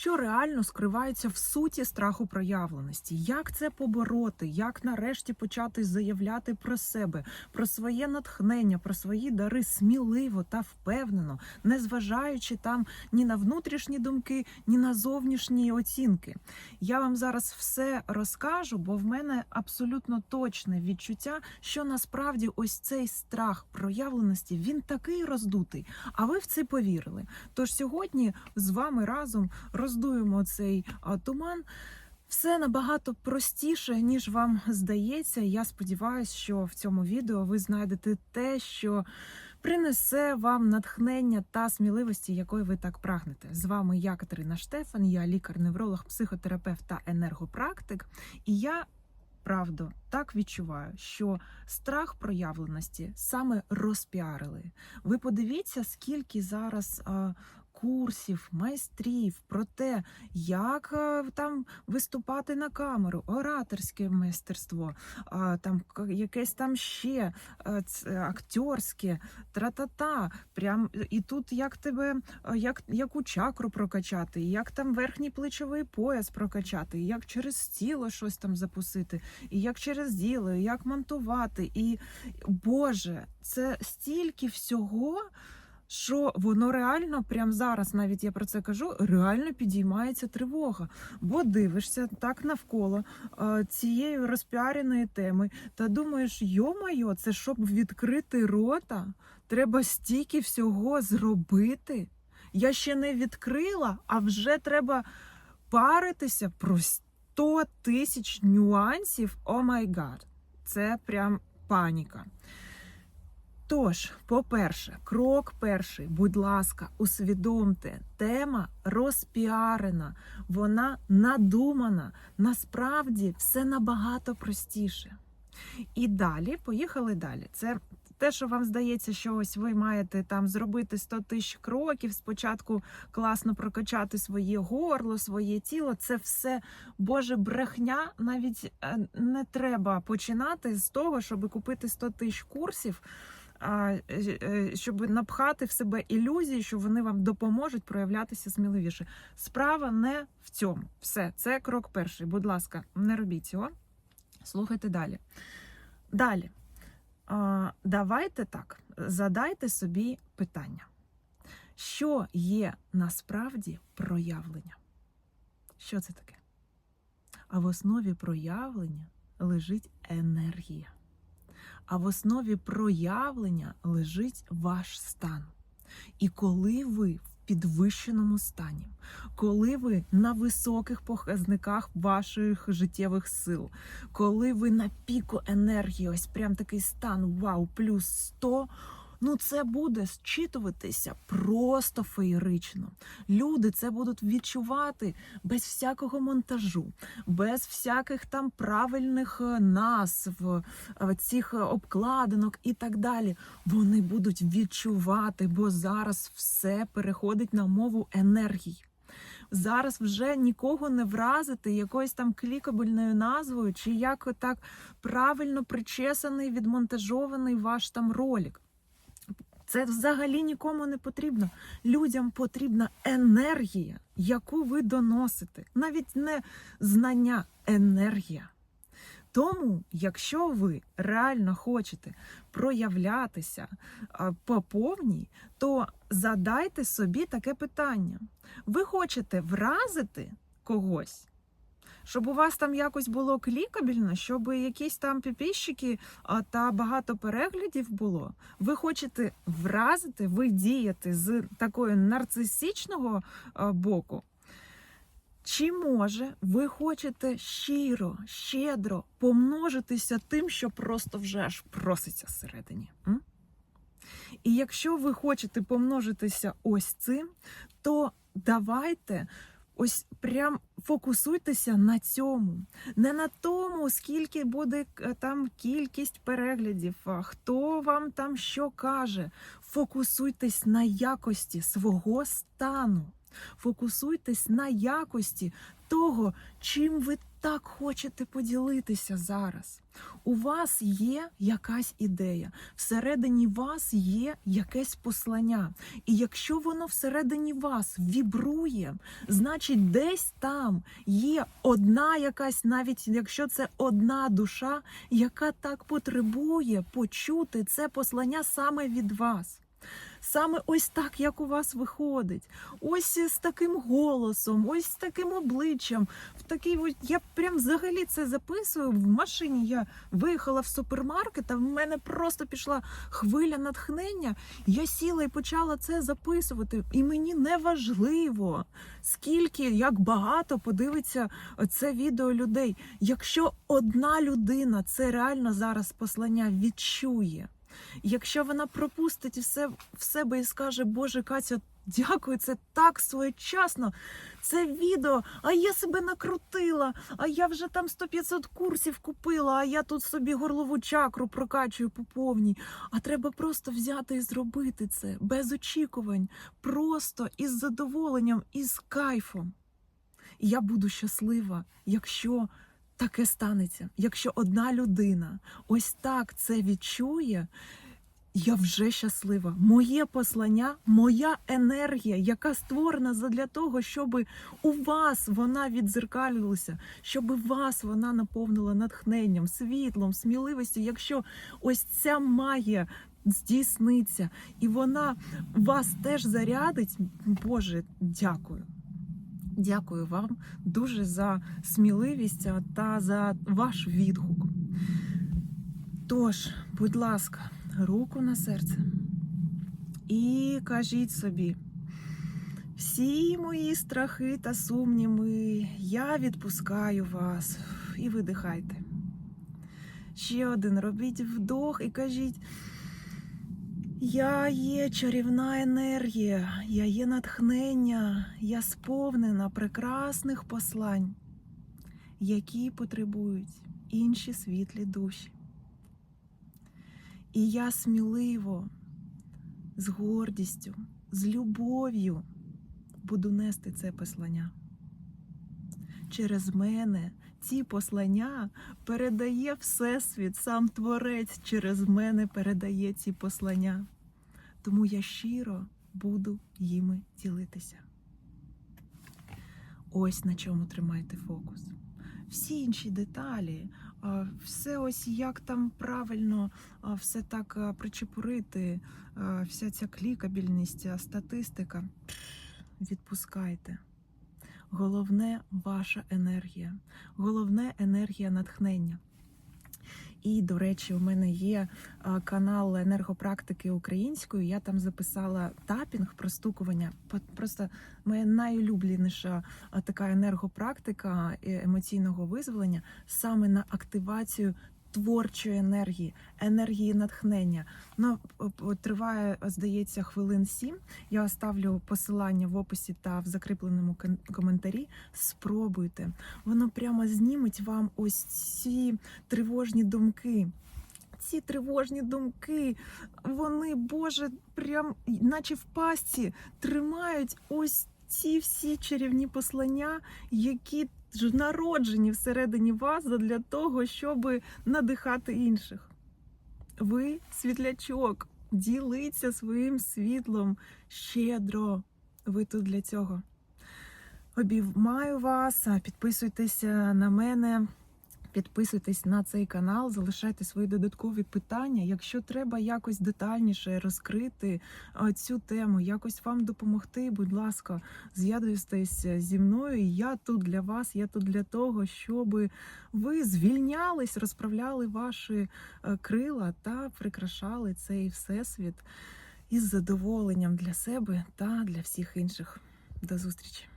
що реально скривається в суті страху проявленості. Як це побороти? Як нарешті почати заявляти про себе, про своє натхнення, про свої дари сміливо та впевнено, не зважаючи там ні на внутрішні думки, ні на зовнішні оцінки. Я вам зараз все розкажу, бо в мене абсолютно точне відчуття, що насправді ось цей страх проявленості він такий роздутий. А ви в це повірили. Тож сьогодні з вами разом роздуємо цей туман. Все набагато простіше, ніж вам здається. Я сподіваюся, що в цьому відео ви знайдете те, що принесе вам натхнення та сміливості, якої ви так прагнете. З вами я, Катерина Штефан, я лікар-невролог, психотерапевт та енергопрактик. І я правда так відчуваю, що страх проявленості саме розпіарили. Ви подивіться, скільки зараз. а, Курсів, майстрів про те, як е, там виступати на камеру, ораторське майстерство, там якесь там ще е, ц- акторське, тра-та-та. Прям е, і тут як тебе, е, як, яку чакру прокачати, як там верхній плечовий пояс прокачати, як через тіло щось там запустити, і як через діло, як монтувати. І Боже, це стільки всього. Що воно реально, прямо зараз, навіть я про це кажу, реально підіймається тривога. Бо дивишся так навколо е, цієї розпіареної теми, та думаєш, йо-майо, це щоб відкрити рота, треба стільки всього зробити. Я ще не відкрила, а вже треба паритися про 100 тисяч нюансів. О май гад, це прям паніка. Тож, по-перше, крок перший, будь ласка, усвідомте, тема розпіарена, вона надумана. Насправді все набагато простіше. І далі, поїхали далі. Це те, що вам здається, що ось ви маєте там зробити 100 тисяч кроків, спочатку класно прокачати своє горло, своє тіло. Це все Боже брехня. Навіть е, не треба починати з того, щоб купити 100 тисяч курсів щоб напхати в себе ілюзії, що вони вам допоможуть проявлятися сміливіше. Справа не в цьому. Все, це крок перший. Будь ласка, не робіть цього. Слухайте далі. Далі. Давайте так, задайте собі питання. Що є насправді проявлення? Що це таке? А в основі проявлення лежить енергія. А в основі проявлення лежить ваш стан. І коли ви в підвищеному стані, коли ви на високих показниках ваших життєвих сил, коли ви на піку енергії, ось прям такий стан вау, плюс 100, ну це буде зчитуватися просто феєрично. Люди це будуть відчувати без всякого монтажу, без всяких там правильних е, назв, е, цих е, обкладинок і так далі. Вони будуть відчувати, бо зараз все переходить на мову енергії. Зараз вже нікого не вразити якоюсь там клікабельною назвою, чи як так правильно причесаний, відмонтажований ваш там ролик. Це взагалі нікому не потрібно. Людям потрібна енергія, яку ви доносите. Навіть не знання, енергія. Тому, якщо ви реально хочете проявлятися а, по повній, то задайте собі таке питання: ви хочете вразити когось? Щоб у вас там якось було клікабельно, щоб якісь там підписчики та багато переглядів було. Ви хочете вразити, ви діяти з такої нарцисичного боку. Чи може ви хочете щиро, щедро помножитися тим, що просто вже аж проситься всередині? М? І якщо ви хочете помножитися ось цим, то давайте ось прям фокусуйтеся на цьому, не на тому, скільки буде е, там кількість переглядів, хто вам там що каже. Фокусуйтесь на якості свого стану. Фокусуйтесь на якості того, чим ви так хочете поділитися зараз. У вас є якась ідея, всередині вас є якесь послання. І якщо воно всередині вас вібрує, значить десь там є одна якась, навіть якщо це одна душа, яка так потребує почути це послання саме від вас. Саме ось так, як у вас виходить, ось з таким голосом, ось з таким обличчям. В такий ось я прям взагалі це записую в машині. Я виїхала в супермаркет, а в мене просто пішла хвиля натхнення. Я сіла і почала це записувати. І мені не важливо, скільки як багато подивиться це відео людей. Якщо одна людина це реально зараз послання відчує. Якщо вона пропустить все в себе і скаже, Боже, Катя, дякую, це так своєчасно. Це відео, а я себе накрутила, а я вже там 100-500 курсів купила, а я тут собі горлову чакру прокачую по повній. А треба просто взяти і зробити це без очікувань, просто із задоволенням, із кайфом. І я буду щаслива, якщо таке станеться. Якщо одна людина ось так це відчує, я вже щаслива. Моє послання, моя енергія, яка створена для того, щоб у вас вона відзеркалювалася, щоб вас вона наповнила натхненням, світлом, сміливістю. Якщо ось ця магія здійсниться і вона вас теж зарядить, Боже, дякую. Дякую вам дуже за сміливість та за ваш відгук. Тож, будь ласка, руку на серце і кажіть собі, всі мої страхи та сумніви, я відпускаю вас і видихайте. Ще один робіть вдох і кажіть. Я є чарівна енергія, я є натхнення, я сповнена прекрасних послань, які потребують інші світлі душі. І я сміливо, з гордістю, з любов'ю буду нести це послання. Через мене ці послання передає Всесвіт, сам Творець через мене передає ці послання. Тому я щиро буду їми ділитися. Ось на чому тримайте фокус. Всі інші деталі, все ось як там правильно все так причепурити, вся ця клікабільність, статистика. Відпускайте. Головне ваша енергія, головне енергія натхнення. І, до речі, у мене є канал енергопрактики українською. Я там записала тапінг, простукування. Просто моя найулюбленіша така енергопрактика емоційного визволення саме на активацію творчої енергії, енергії натхнення. Вона триває, здається, хвилин сім. Я оставлю посилання в описі та в закріпленому коментарі. Спробуйте. Воно прямо зніметь вам ось ці тривожні думки. Ці тривожні думки, вони, Боже, прям наче в пастці тримають ось ці всі чарівні послання, які народжені всередині вас для того, щоб надихати інших. Ви світлячок, ділиться своїм світлом щедро. Ви тут для цього. Обіймаю вас, підписуйтеся на мене. Підписуйтесь на цей канал, залишайте свої додаткові питання. Якщо треба якось детальніше розкрити цю тему, якось вам допомогти, будь ласка, з'єднуйтесь зі мною. Я тут для вас, я тут для того, щоб ви звільнялись, розправляли ваші е, крила та прикрашали цей всесвіт із задоволенням для себе та для всіх інших. До зустрічі!